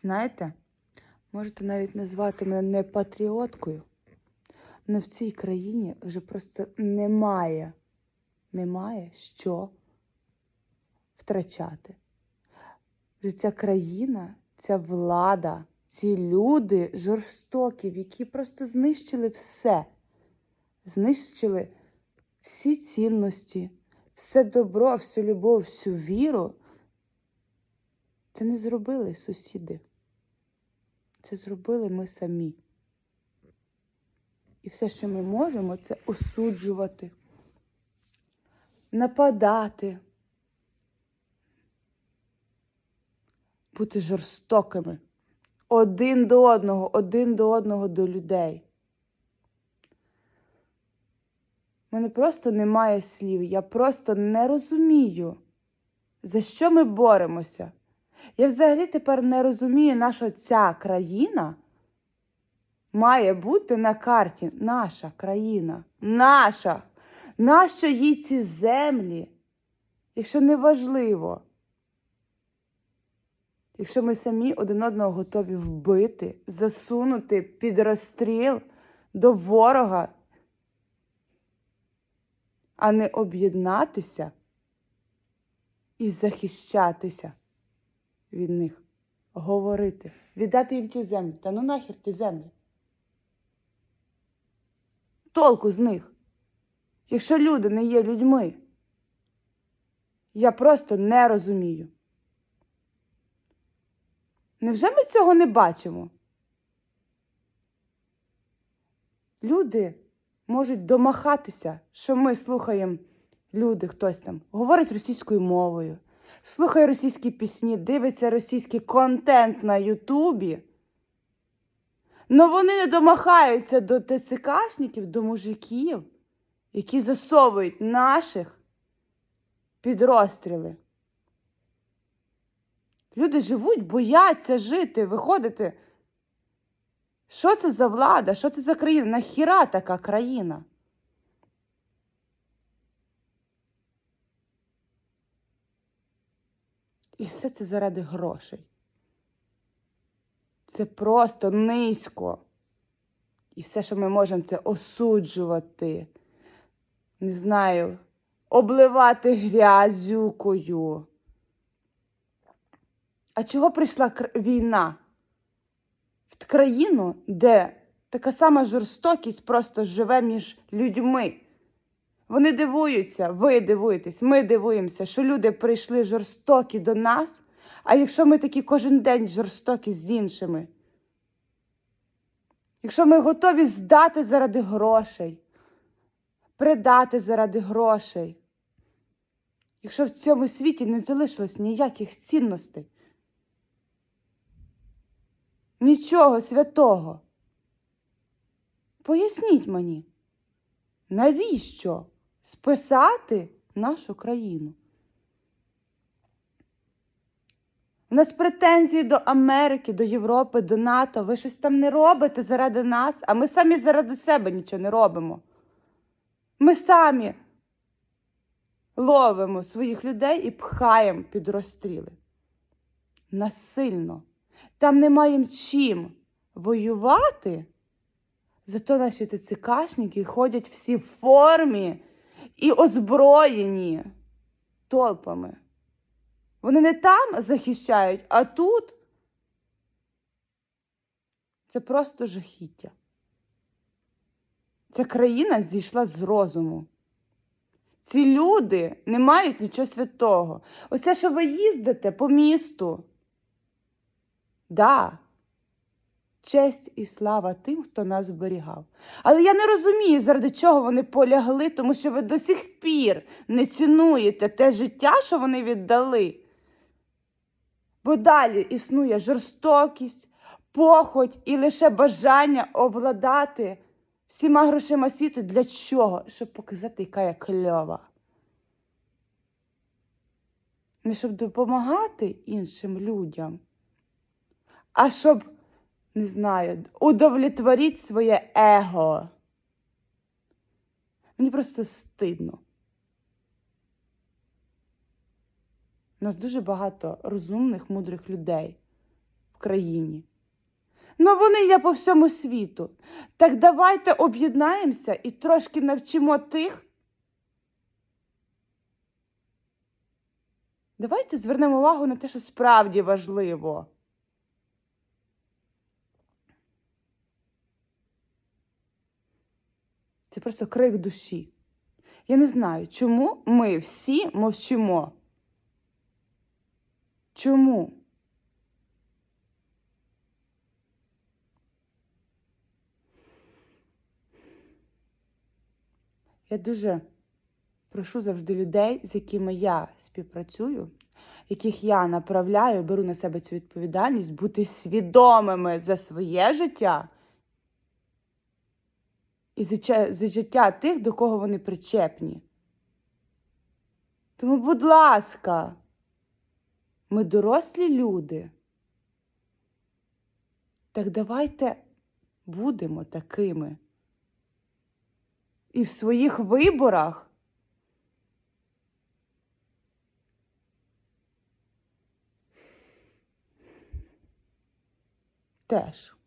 Знаєте, можете навіть назвати мене не патріоткою, але в цій країні вже просто немає, немає що втрачати. Вже ця країна, ця влада, ці люди жорстокі, які просто знищили все, знищили всі цінності, все добро, всю любов, всю віру. Це не зробили сусіди. Це зробили ми самі. І все, що ми можемо, це осуджувати, нападати, бути жорстокими один до одного, один до одного до людей. У мене просто немає слів. Я просто не розумію, за що ми боремося. Я взагалі тепер не розумію, на що ця країна має бути на карті. Наша країна. Наша. Нащо їй ці землі? Якщо не важливо. Якщо ми самі один одного готові вбити, засунути під розстріл до ворога, а не об'єднатися і захищатися від них, говорити, віддати їм ті землі. Та ну нахер ті землі. Толку з них. Якщо люди не є людьми, я просто не розумію. Невже ми цього не бачимо? Люди можуть домахатися, що ми слухаємо люди, хтось там говорить російською мовою, слухає російські пісні, дивиться російський контент на Ютубі. Но вони не домахаються до ТЦКшників, до мужиків, які засовують наших під розстріли. Люди живуть, бояться жити, виходити. Що це за влада? Що це за країна? Нахіра така країна? І все це заради грошей. Це просто низько. І все, що ми можемо, це осуджувати, не знаю, обливати грязюкою. А чого прийшла кр- війна? В країну, де така сама жорстокість просто живе між людьми. Вони дивуються, ви дивуєтесь, ми дивуємося, що люди прийшли жорстокі до нас, а якщо ми такі кожен день жорстокі з іншими? Якщо ми готові здати заради грошей, предати заради грошей, якщо в цьому світі не залишилось ніяких цінностей, нічого святого. Поясніть мені, навіщо списати нашу країну? У нас претензії до Америки, до Європи, до НАТО. Ви щось там не робите заради нас, а ми самі заради себе нічого не робимо. Ми самі ловимо своїх людей і пхаємо під розстріли. Насильно. Там немає чим воювати. Зато наші ТЦКшники ходять всі в формі і озброєні толпами. Вони не там захищають, а тут це просто жахіття. Ця країна зійшла з розуму. Ці люди не мають нічого святого. Оце, що ви їздите по місту. Да, честь і слава тим, хто нас зберігав. Але я не розумію, заради чого вони полягли, тому що ви до сих пір не цінуєте те життя, що вони віддали. Бо далі існує жорстокість, похоть і лише бажання обладати всіма грошима світу для чого? Щоб показати, яка я кльова. Не щоб допомагати іншим людям, а щоб, не знаю, удовлетворити своє его. Мені просто стидно. У нас дуже багато розумних, мудрих людей. в країні. Ну вони є по всьому світу. Так давайте об'єднаємося і трошки навчимо тих. Давайте звернемо увагу на те, що справді важливо. Це просто крик душі. Я не знаю, чому ми всі мовчимо. Чому? Я дуже прошу завжди людей, з якими я співпрацюю, яких я направляю, беру на себе цю відповідальність, бути свідомими за своє життя і за, життя тих, до кого вони причепні. Тому, будь ласка, ми дорослі люди. Так давайте будемо такими. І в своїх виборах теж.